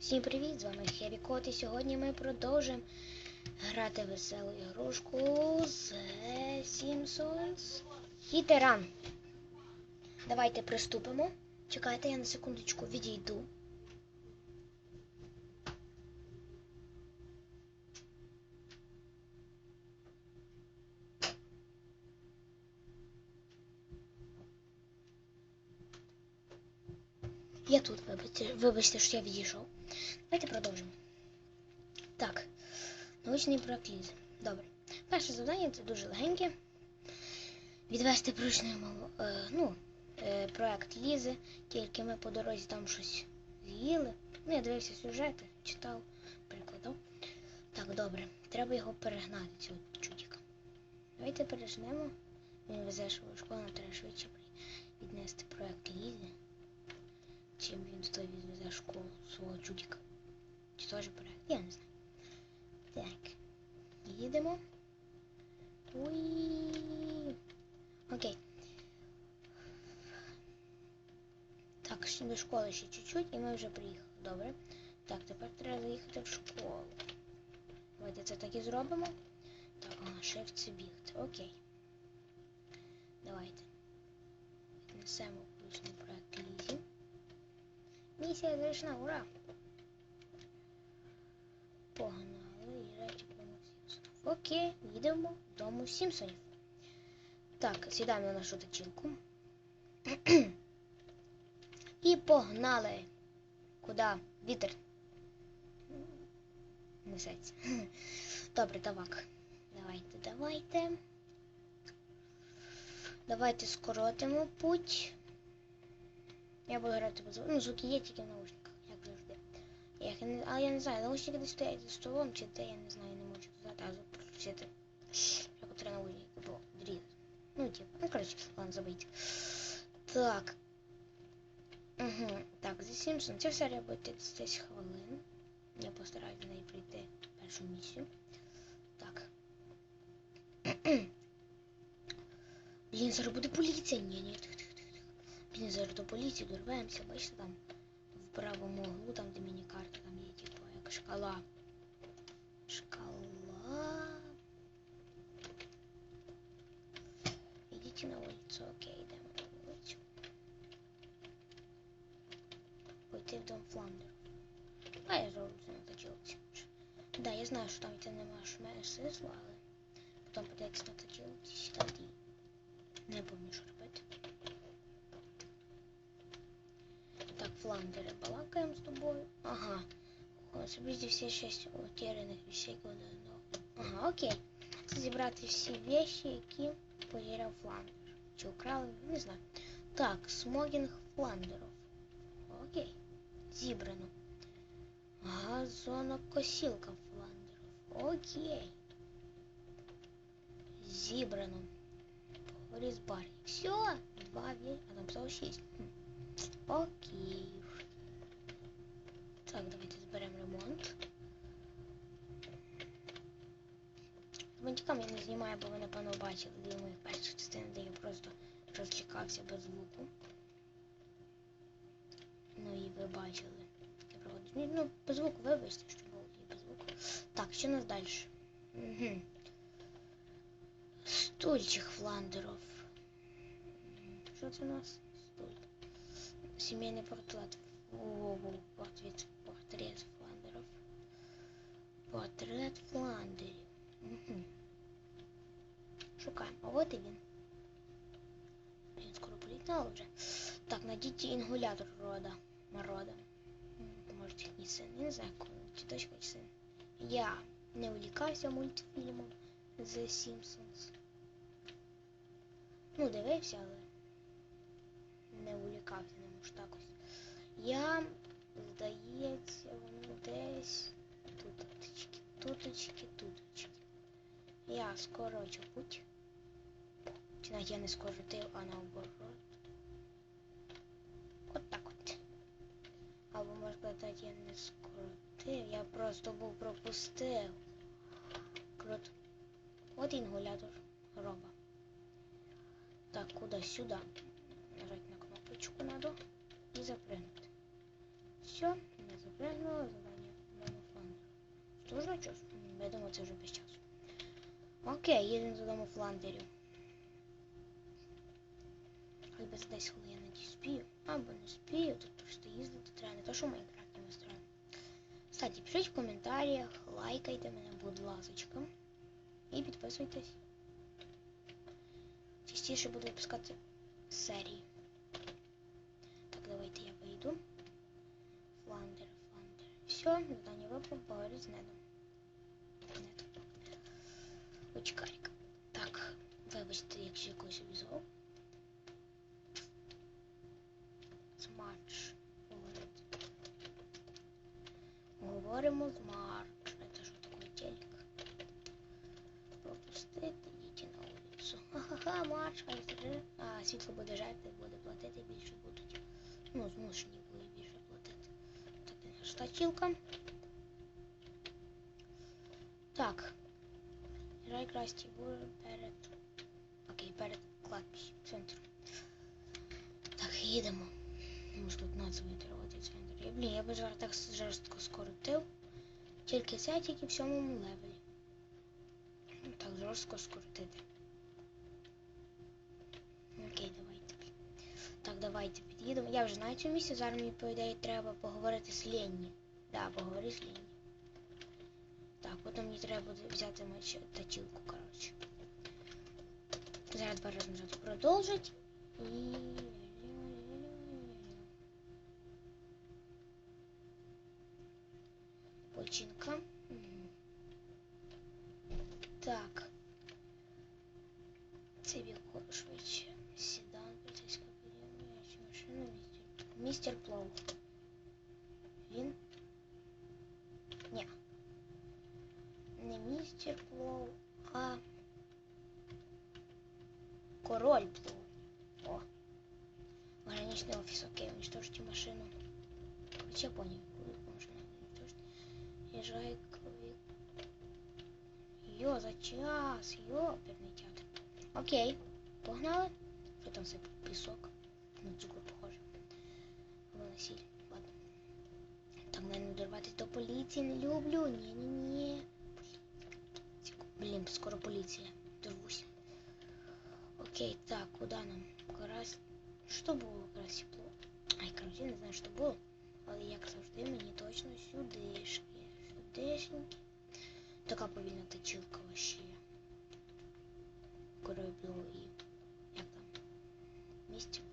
Всім привіт! З вами Хебі Кот і сьогодні ми продовжимо грати веселу ігрушку з Simpsons Хітеран. Давайте приступимо. Чекайте, я на секундочку відійду. Я тут, вибачте, вибачте, що я відійшов. Давайте продовжимо. Так, научний проект Лізи. Добре. Перше завдання це дуже легеньке. Відвести прочну мову. Е, ну, е, проект Лізи, тільки ми по дорозі там щось з'їли. Ну, я дивився сюжети, читав, перекладав. Так, добре. Треба його перегнати, цього чудіка. Давайте пережнемо. Він везе свою школу, треба швидше віднести проект Лізі чим він стоїть за школу свого чудика. Чи теж проект? Я не знаю. Так. Їдемо. Уї. Окей. Так, ще до школи ще чуть-чуть і ми вже приїхали. Добре. Так, тепер треба заїхати в школу. Давайте це так і зробимо. Так, ага, shift це бігти. Окей. Давайте. Віднесемо включний проект. Місія завершена, ура! Погнали і речі дому Сімпсонів. Окей, їдемо дому Сімпсонів. Так, сідаємо на нашу точилку. І погнали. Куди? Вітер. Несеться. Добре, давак. Давайте, давайте. Давайте скоротимо путь. Я буду грати без звуку. Ну, звуки є тільки в наушниках, як завжди. Я не... Але я не знаю, наушники десь стоять за столом, чи де, я не знаю, не можу а звук включити. Як от наушники, бо дріт. Ну, типу, ну, коротше, ладно, забийте. Так. Угу. Так, The Simpsons. Ця серія буде 30 хвилин. Я постараюсь в неї пройти першу місію. Так. Блін, зараз буде поліція. Ні, ні, тихо, тихо, зараз до поліції дорвемося, бачите, там в правому углу, там де міні-карта, там є типу як шкала. Шкала. Ідіть на вулицю, окей, йдемо на вулицю. Пойти в дом Фландер. А я зроблю на точилці. Да, я знаю, що там це нема шме смисла, але потім подивитися на точилці, сідати і не помню. Так, Фландери, балакаємо з тобою. Ага. О, Собі всі шість утеряних вещей кладу. Ага, окей. Це зібрати всі вещи, які потеряв Фландер. Чи украли, не знаю. Так, смогінг Фландеров. Окей. Зібрано. Газонокосілка Фландеров. Окей. Зібрано. Поговори з Барі. Все, два вещи, а там стало шість. Хм. Окей. Так, давайте зберемо ремонт. З бантиком я не знімаю, бо ви напевно бачили дві моїх перших частин, де я просто розчекався без звуку. Ну і ви бачили. Ну, без звуку вибачте, що було і без звуку. Так, що у нас далі? Угу. Стульчик Фландеров. Що це у нас? Стуль. Семейный портрет. О, портрет, портрет Фландеров. Портрет Фландерів. Угу. Шукаємо. А от і він. Він скоро політав вже. Так, найдіть інгулятор рода. Народа. М, Може їхній син. Я не знаю, кого чи дочка чи. Я не увлікався мультфільмом The Simpsons. Ну, дивився, але не увлікався, можу так ось. Я, туточки, туточки, туточки. Я скорочу путь. Чи я не скоротив, а наоборот. От так от. Або можна сказати, я не скоротив, я просто був пропустив. Круто. От інгулятор роба. Так, куда? Сюда. Нажать на кнопочку надо и запрыгнуть. Все, не запрыгнуть. Пригнуло завдання дому фландер. Дуже час? М, Я думаю, це вже без часу. Окей, їдемо додому фландерів. Хоч би за 10 хвилин я надіюсь спію. Або не спію, тут просто їздити треба, не то що в Майнкрафті ми строїмо. Кстати, пишіть в коментарях, лайкайте мене, будь ласочка. І підписуйтесь. Частіше буду випускати серії. Так, давайте я вийду. Фландер, фландер. Все, завдання випав, поговорити з недом. Очкарик. Так, вибачте, якщо якось обізвав. Смарч. Говорить. Говоримо з Марч. Это що таке телек? Пропустити, йдіть на вулицю. Ха-ха-ха, Марч, а світло буде жарти, буде платити, більше будуть. Ну, змушені будуть більше платити. Так, де наша Так. Грай красті перед. Окей, перед кладбищем, центром. Так, їдемо. Може тут націю тривати центр. Я, блін, я би зараз так жорстко скоротив. Тільки це, тільки в сьомому левелі. Ну, Так жорстко скоротити. Окей, давайте. Так, давайте під'їдемо. Я вже знаю цю місію, зараз мені, по ідеї, треба поговорити з Ленні. Да, поговори з Ленні. Потім мені треба буде взяти меч точилку, коротше. Зараз два продовжить. І... Починка. Мгм. Так. Це білко швидше. Сідан, поліцейська подія, чи машина, містер. Містер Плоу. Він? Ні. Не містер Плоу, а король Плоу. О. Граничный офис, окей, уничтожьте машину. Хоть я понял, какую машину уничтожить. Езжай к... Йо, за час, ёперный театр. Окей, погнали. Що там все пісок? На цукор похоже. Воно насіль. Ладно. Так, не дорватися до поліції не люблю. Ні-ні-ні. Блін, скоро поліція. Дорвуся. Окей, так, куди нам? Карась. Що було якраз тепло? Ай, короче, я не знаю, що було. Але як завжди, мені точно сюдишки. Сюдишеньки. Така повільна точилка вообще. Було і... Як там?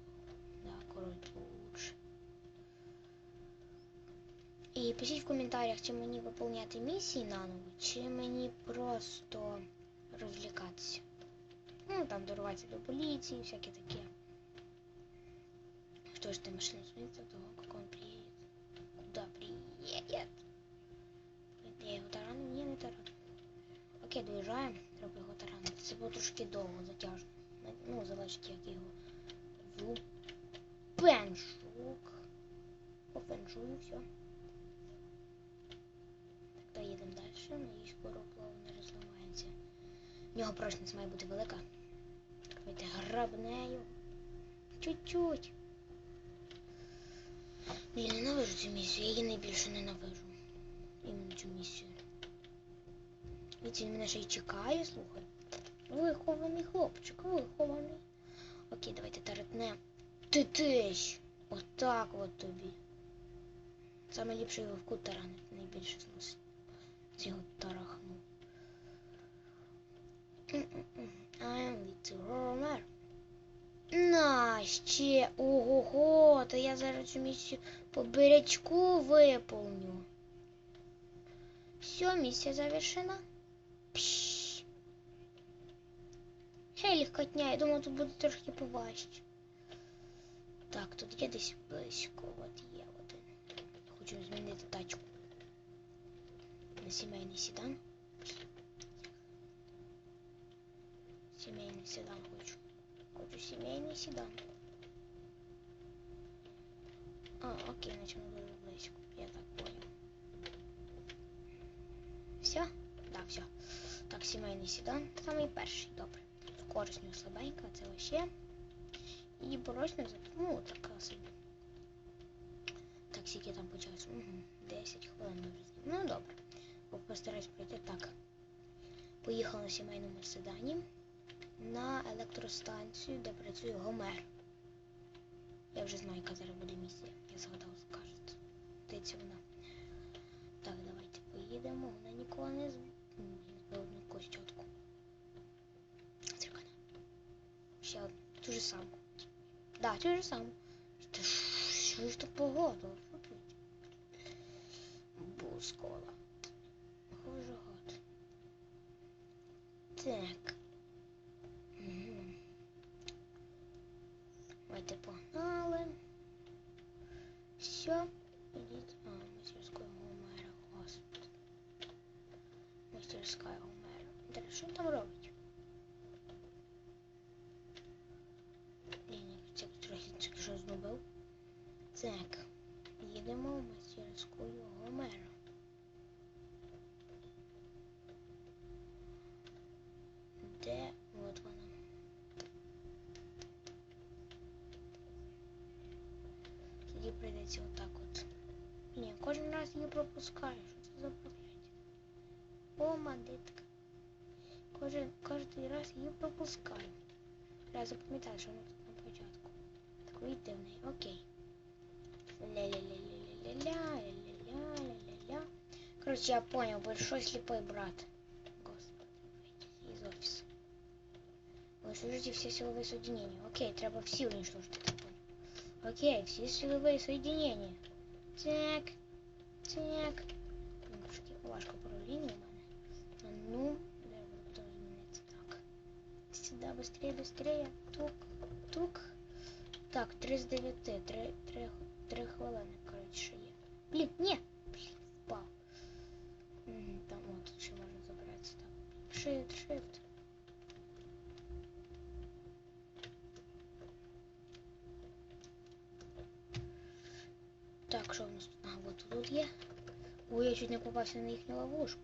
І пишіть в коментарях, чи мені виповняти місії наново, чи мені просто розвлікатися. Ну, там дорватися до поліції, всяке таке. Что ж ты машину сменится до того, как он приедет? Куда приедет? Я його тарану? Ні, не тарану. Окей, доїжджаємо, треба його таранити. Це було трошки довго, затяжно. Ну, залежить, як його в пеншук. По феншую, все. Так, доїдемо далі. Надіюсь, скоро плаву не розламається. В нього прочність має бути велика. Давайте грабнею. Чуть-чуть. Я ненавижу цю місію, я її найбільше ненавижу. Іменно цю місію. Від він мене ще й чекає, слухай. Вихований хлопчик, вихований. Окей, давайте таратнем. Ти тищ! Отак от тобі. Саме ліпше його в кут таранити, найбільше зносить. З його тарахнув. I'm little Homer. На, ще. Ого-го, то я зараз цю місію по беречку виповню. Все, миссия завершена. Пш. Хей, легкотня, я думав, тут буде трошки поважче. Так, тут є десь близько, от є один. Хочу змінити тачку. На сімейний седан. Сімейний седан хочу. Хочу сімейний седан. А, окей, значит мы дуже близько. Я так понял. Все? Да, все. Так, сімейний седан. Самий перший, добре. Скорость у нього слабенька, це вообще. І порочна, ну, така собі. Так, скільки скільки там по часу? Угу. 10 хвилин ми вже знімемо. Ну добре. Постараюсь пройти так. Поїхав на сімейному седані на електростанцію, де працює Гомер. Я вже знаю, яка зараз буде місія. Я згадав, скажете. Здається, вона. Так, давайте поїдемо. Вона нікого не збила одну. Циркана. Ще одну. Ту же саму. Да, ту же саму. Що ж так погода? Бускола. Хоже гад. Так. Давайте погнали. Все. Ідіть. А, мастерська Гомера, господи. Мастерська Гомера. Інтересно, що там робить? Тоді прийдеться отак от. Ні, кожен раз її пропускаю. Що це за проклятие? О, мадитка. Кожен, кожен раз її пропускаю. Треба запам'ятати, що вона тут на початку. Так вийти в неї. Окей. Ля-ля-ля-ля-ля-ля, ля-ля-ля-ля-ля. Короче, я понял, большой слепой брат. Господи, выйдите из офиса. Уничтожите все силовые соединения. Окей, треба всі уничтожити, так понял. Окей, всі силові соединения. Так, так. Ну, Трошки важко управління у мене. А ну, треба потім змінити так. Сюди, быстрее, быстрее. Тук, тук. Так, 3 з 9, 3, 3, 3 хвилини, коротше, ще є. Блін, ні! Блін, впав. Мгм, Там от ще можна забратися так. Shift, shift. Ой, я чуть не попався на їхню ловушку.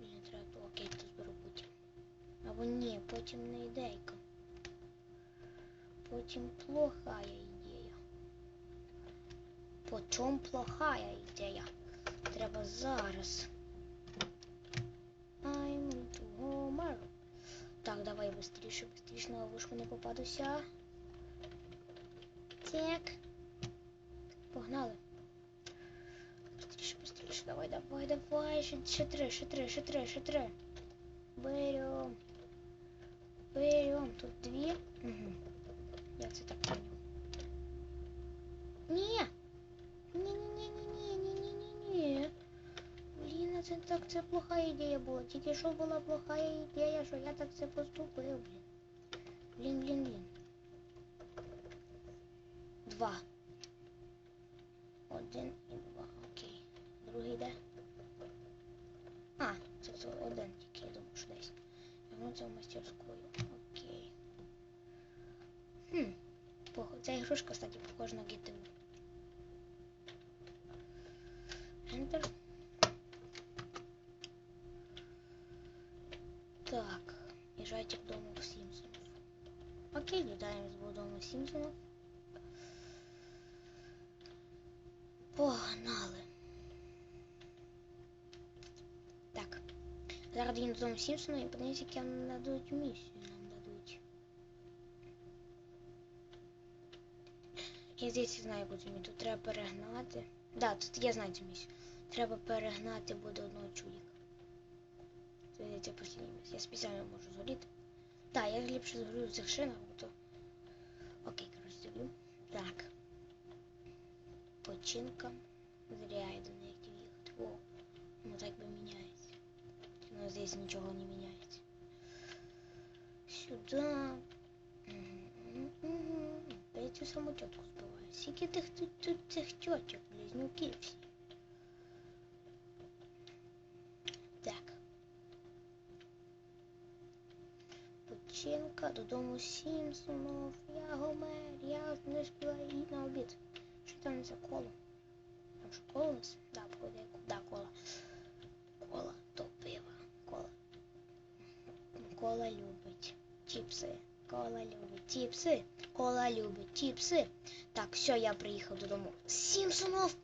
Блін, треба було зберу потім. Або ні, потім не ідейка. Потім плохая ідея. Потім плохая ідея. Треба зараз. I'm Homer. Так, давай быстріше, быстріше на ловушку не попадуся. Так. Погнали. Быстріше, быстріше, давай, давай, давай. Ще, ще три, ще три, ще три, ще три. Берем. Берем. Тут дві. Угу. Я це так понял. Ні! Ні-ні-ні-ні-ні-ні-ні-ні. Блін, а це так це плоха ідея була. Тільки що була плоха ідея, що я так це поступив, блін. Блін, блін, блін. Два. Один і два. Окей. Другий? А, це один тільки, я думаю, що десь. Вернуться в мастерську. Окей. Хм. Ця ігрушка, кстати, похожа на GTU. Enter. Так, езжайте к дому Симпсонов. Окей, летаем с дому Симпсонов. Погнали. Так. Додому Сімпсона і подивимося, які нам дадуть місію. Нам дадуть. Я здається знаю, яку цю. Тут треба перегнати. Да, тут я знаю цю місію. Треба перегнати буде одного чудика. Це здається послідня місія. Я спеціально можу згоріти. Так, я ліпше згорю в цих шинах, то. Окей, коротше, зроблю. Так. Починка. Зря я до неї їхати. О, воно так би міняється. Но здесь ничего не меняется. Сюда. Мгм, мгм. Опять цю саму тетку збиваю. Скільки тих тут, цих теток, близнюки всі. Так. Починка додому Сімпсонов. Я Гомер, я не співаю і на обід. Що там за коло? Там що коло у нас? Да, я- да, коло. Кола то пиво. Кола. Кола любить. Чіпси. Кола любить. Чіпси. Кола любить. Чіпси. Так, все, я приїхав додому. Сімпсонов!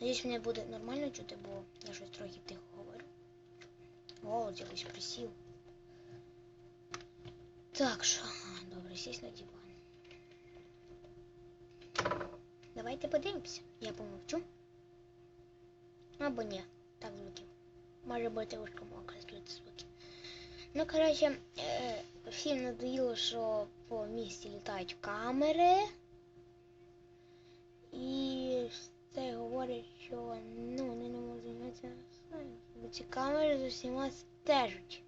Надіюсь, мене буде нормально чути, бо я щось трохи тихо говорю. Голос якось присів. Так, що? Добре, сість на диван. Давайте подивимося. Я помовчу. Або ні. Так звуків. Може бути звуки. Ну, коротше, всім надоїло, що по місті літають камери. І це говорять, що ну, вони не можуть займатися бо ці камери з усіма стежать.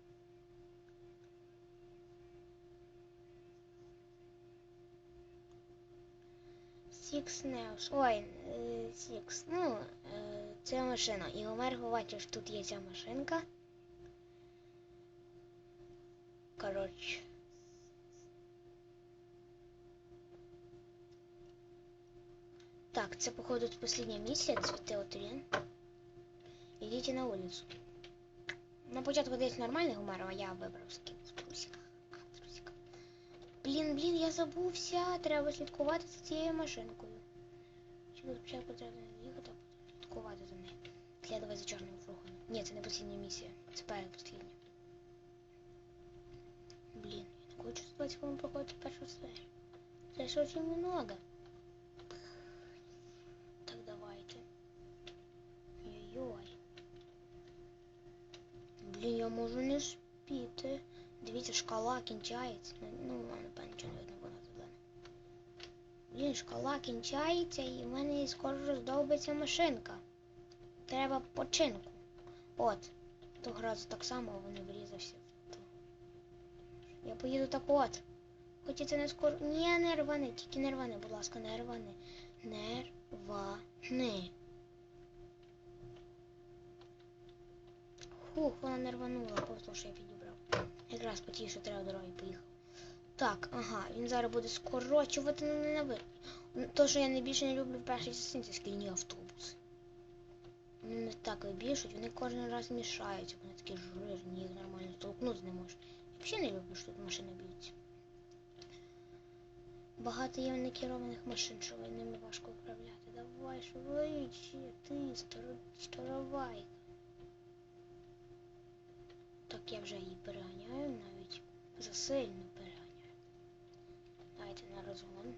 Six News. Ой, е, Six. Ну, е, це машина. І Гомер побачив, що тут є ця машинка. Коротше. Так, це походу последняя миссия, цветы от Ирин. Идите на улицу. На початку десь нормальний гумор, а я вибрав скін в трусиках. А, трусиках. Блін, блін, я забувся. Треба слідкувати за цією машинкою. Чи спочатку треба їхати, а слідкувати за нею. Слідувати за чорним фрухом. Ні, це не последня місія. Це передпослідня. Блін, я хочу з 20 хвилин проходити першу серію. Це ж очень много. Так давайте. Ой-ой. Блін, я можу не спіти. Дивіться, шкала кінчається. Ну, Ну, напевно, нічого не видно. Блін, шкала кінчається і в мене скоро роздовбиться машинка. Треба починку. От. Того разу так само вони врізався в. Я поїду так от. Хоч це не скоро. Ні, не рвани, тільки не рвани, будь ласка, не рвани. Не рвани. Хух, вона не рванула, просто що я підібрав. Якраз по тій, що треба дороги поїхав. Так, ага, він зараз буде скорочувати на ненавид. То, що я найбільше не люблю в першій частині, це шкільні автобуси. Вони не так вибішуть, вони кожен раз мішаються, вони такі жирні, їх нормально толкнути не можеш. Взагалі не люблю, що тут машини б'ються. Багато є некерованих машин, що ними важко управляти. Давай, швидше, ти, старо- старовай. Так я вже її переганяю, навіть засильно переганяю. Давайте на розгон.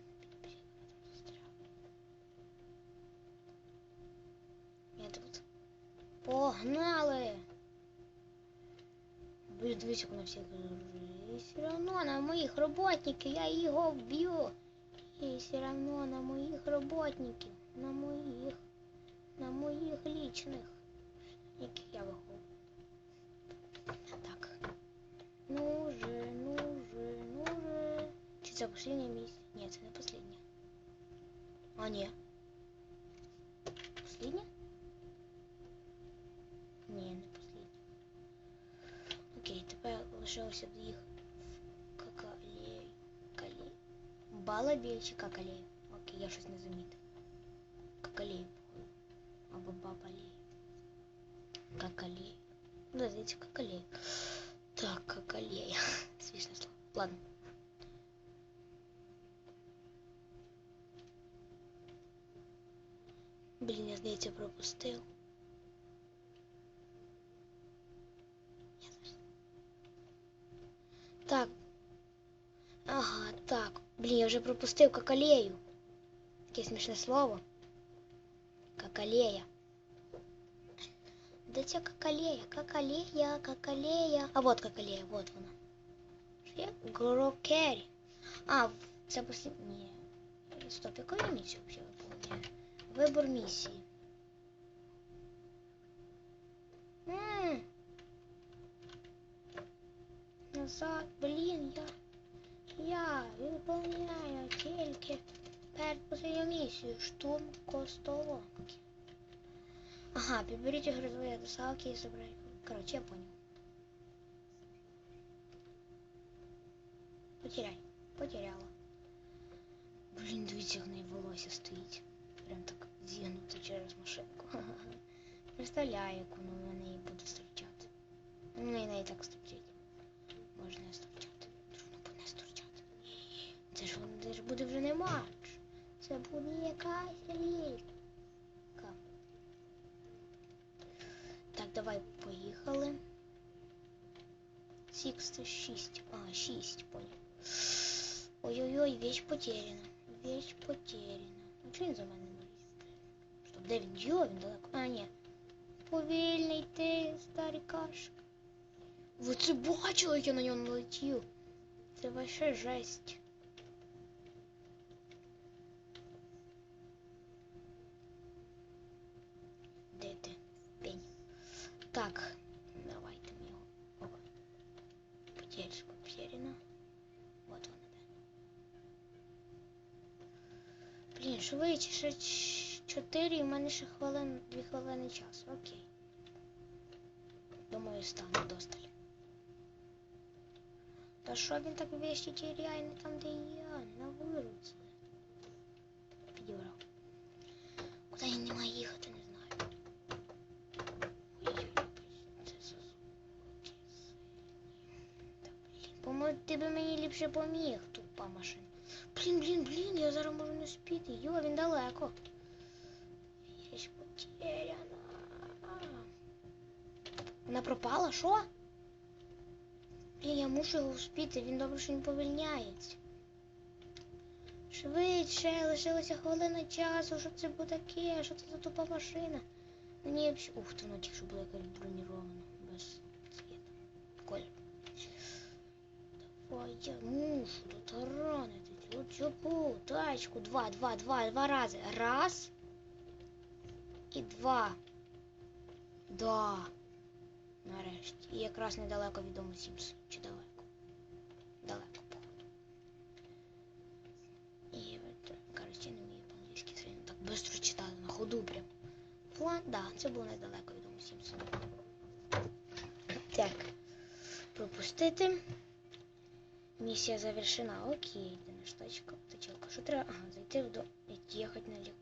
Я тут. Погнали! Блин, дивіться, як вона всіх все равно на моїх работників, я його вб'ю. І все равно на моїх работників, на моїх, на моїх лічних, яких я виховую. Так. Ну же, ну же, ну же. Чи це последнє місце? Ні, це не последнє. А, ні. Последнє? Ні, не последнє. Окей, тепер лишилося доїхати в какалею. Калею. Балабей чи какалею? Окей, я щось не замітив. Какалею, походу. Або бабалею. Какалею. Да, здається, какалею. Так, какалея. Смішне слово. Ладно. Блін, я здається, пропустив. Так. Ага, так. Блін, я вже пропустив какалею. Таке смішне слово. Какалея. Да це какалея, какалея, какалея. А вот какалея, вот вона. Що є? Грокері. А, це послід... Ні. Стоп, яку я місію взагалі виповняю? Вибор місії. Назад, блін, я... Я виповняю тільки передпоследню місію. Штурм костоломки. Ага, підберіть грозові доставки і забирайте. Короче, я понял. Потеряй. Потеряла. Блін, дивіться, в неї волосся стоїть. Прям так зігнуто через машинку. Представляю, як воно на неї буде стирчати. Ну, на неї так стирчить. Може не стирчати. Воно буде стирчати. Це ж це ж буде вже не матч. Це буде якась лілька. Так, давай поїхали. Сікс це 6. А, 6, понял. Ой-ой-ой, вещь потеряна. Вещь потеряна. Ну чого він за мене не лізти? Стоп, де він? Йо, він далеко. А, ні. Повільний ти, старикашка. Ви це бачили, я на ньому летів? Це вообще жесть. Де ти? Пень. Так, давайте ми його. Опа. Потеречка потеряна. Вот вона де. Блін, швидше, ще ч- чотири, і в мене ще хвилин, дві хвилини часу. Окей. Думаю, стану досталь. Та що він так вещі теряє не там, де я, на вирубці. Підібрав. Куди він не має їхати, не знаю. Ой-ой-ой, це Сузуки Та, блін, Помо... Ти би мені ліпше поміг, тупа машина. Блін, блін, блін, я зараз можу не спіти. Йо, він далеко. Ж потеряна. Вона пропала, що? Блін, я мушу його вспіти, він добре, що не повільняється. Швидше, лишилося хвилина часу, що це буде таке, що це за тупа машина. Мені взагалі... Ух, ти, ну тільки що було якось броніровано, без цвіта. Колір. Давай, я мушу дотаранити цю цю тачку. Два, два, два, два рази. Раз. І два. Да. Нарешті. І якраз недалеко від дому Сімс. Чи далеко? Далеко, походу. І от, коротше, не вмію по-англійськи це так швидко читати на ходу прям. План, да, це було недалеко від дому Сімс. Так. Пропустити. Місія завершена. Окей, де наш тачка, тачилка. Що треба? Ага, зайти в до... Їхати на лік.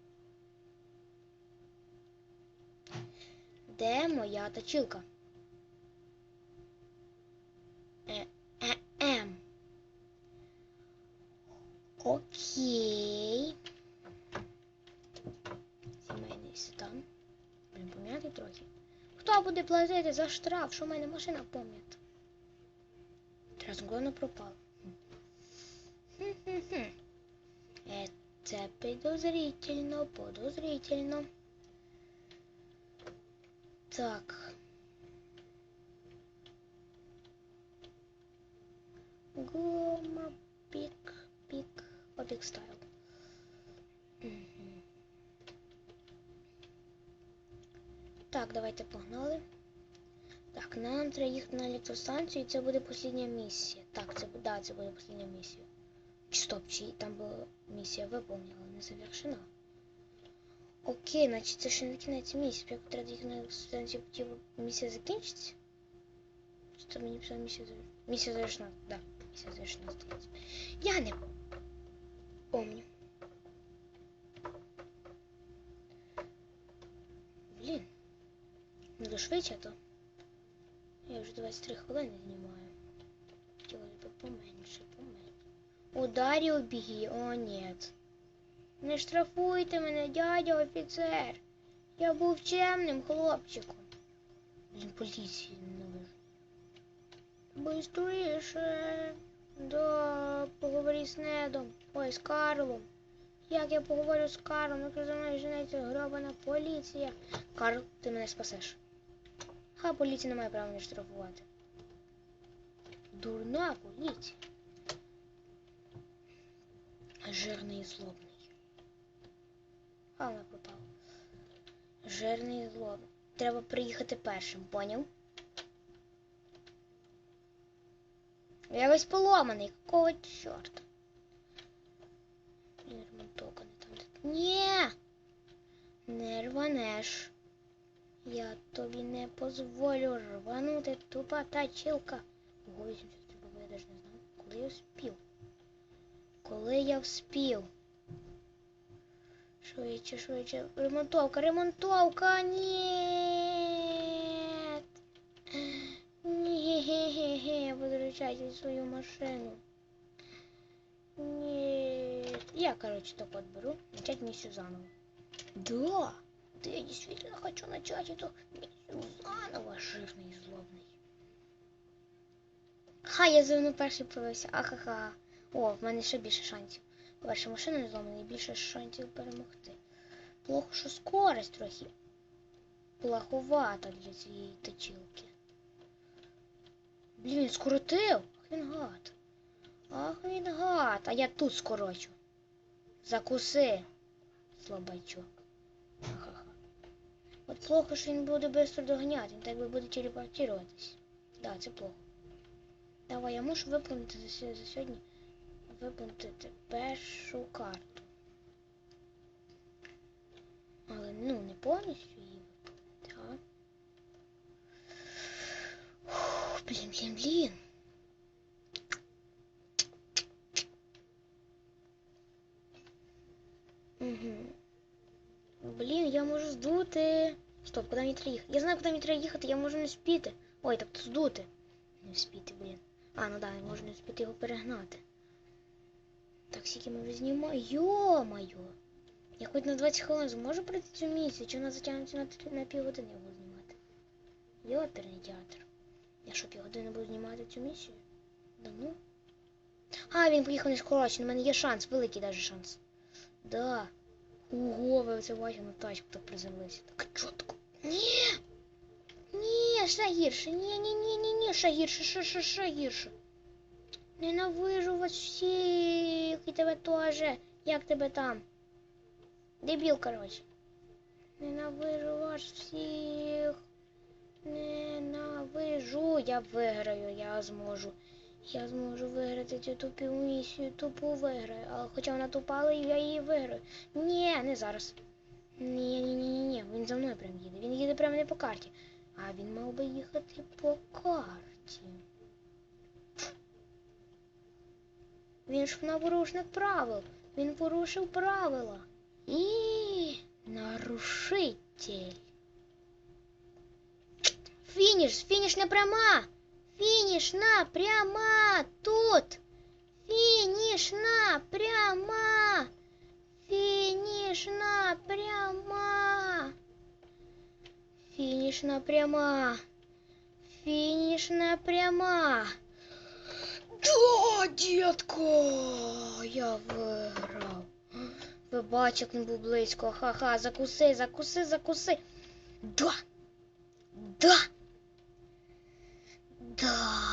Де моя точилка? Е, е, ем. Окей. Сімейний стан. Блін, пом'ятий трохи. Хто буде платити за штраф? Що в мене машина пом'ята? Трансгона пропала. Хм-хм-хм. Е, Це підозрительно, подозрительно. Так. Гома, пік, опік Так, давайте погнали. Так, нам треба їхати на електростанцію, і це буде остання місія. Так, це да, це буде остання місія. Чи стоп, чи там була місія виповнена, не завершена. Окей, значить це ще не кінець місії. Спочатку треба їхати на електростанцію, місія закінчиться. Чи це мені писала місія завершена? Місія завершена, да, місія завершена. Я не помню. Блін. Ну, швидше, то. Я вже 23 хвилини знімаю. Хотілося б поменше, поменше. Ударі обіги, о, нет. Не штрафуйте мене, дядя офіцер. Я був чемним хлопчиком. Блін, поліції ненавижу. Бистріше. Да, поговори з Недом. Ой, з Карлом. Як я поговорю з Карлом, якщо за мною женеться гробана поліція. Карл, ти мене спасеш. Ха, поліція не має права мене штрафувати. Дурна поліція. Жирний і злобний. А вона пропала. Жирний і злобний. Треба приїхати першим, поняв? Я весь поломаний, какого чорта? Блін, ремонтовка не там. Ні! Не рванеш. Я тобі не позволю рванути тупа тачилка. Ого, 83 бо я навіть не знав. Коли я вспів? Коли я вспів? Швидше, швидше. Ремонтовка, ремонтовка, нет. Ні, возвращайте свою машину. Нет, Я, короче, так вот беру, начать миссию заново. Да, да я действительно хочу начать эту миссию заново, жирный и злобный. Ха, я за мною перший появився. Ахаха. О, в мене ще більше шансів. По-перше, машина не зломана і більше шансів перемогти. Плохо, що скорость трохи плаховата для цієї точилки. Блін, він скоротив. Ах він гад. Ах він гад. А я тут скорочу. Закуси, слабачок. Ха-ха. От плохо, що він буде швидко доганяти, він так би буде телепортуватись. Да, це плохо. Давай, я мушу виповнити за, сьо- за сьогодні. Виповнити першу карту. Але ну не повністю її виповнити, а? Фух, Блін, блін, блін. Угу. Блін, я можу здути. Стоп, куди мені треба? Я знаю, куди мені треба їхати, я можу не спіти. Ой, так то здути. Не спіти, блін. А, ну да, можу не спіти його перегнати. Так, скільки ми вже знімаємо. Йо-моє! Я хоч на 20 хвилин зможу пройти цю місію, чи вона затягнеться на, на півгодини я буду знімати. Йоперний театр. Я що, півгодини буду знімати цю місію? Да ну. А, він поїхав не скорочено, у мене є шанс, великий даже шанс. Да. Ого, ви це бачите на тачку так приземлився. Так чітко. Ні! Ні, ще гірше. Ні, ні, ні, ні, ні, ще гірше, ще, ще, ще гірше. Ненавижу вас всіх, і тебе теж. Як тебе там? Дебіл, коротше. Ненавижу вас всіх. Ненавижу. Я виграю, я зможу. Я зможу виграти цю тупу місію, тупу виграю. Але хоча вона тупа, але я її виграю. Ні, не зараз. Ні, ні, ні, ні, ні. Він за мною прям їде. Він їде прямо не по карті. А він мав би їхати по карті. Він ж напорушник правил. Він порушив правила. І нарушитель. Фініш, фінішна пряма. Фінішна пряма тут. Фінішна пряма. Фінішна пряма. Фінішна пряма. Фінішна пряма. Да, дітко, я виграв. Ви бачите, він був близько. Ха-ха, закуси, закуси, закуси. Да. Да. Да.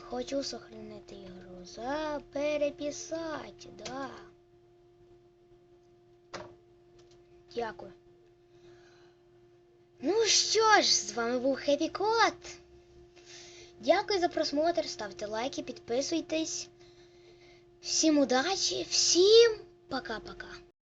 Хочу сохранити ігру. За переписати, да. Дякую. Ну що ж, з вами був Хеппі Кот. Дякую за просмотр, ставте лайки, підписуйтесь. Всім удачі, всім пока-пока.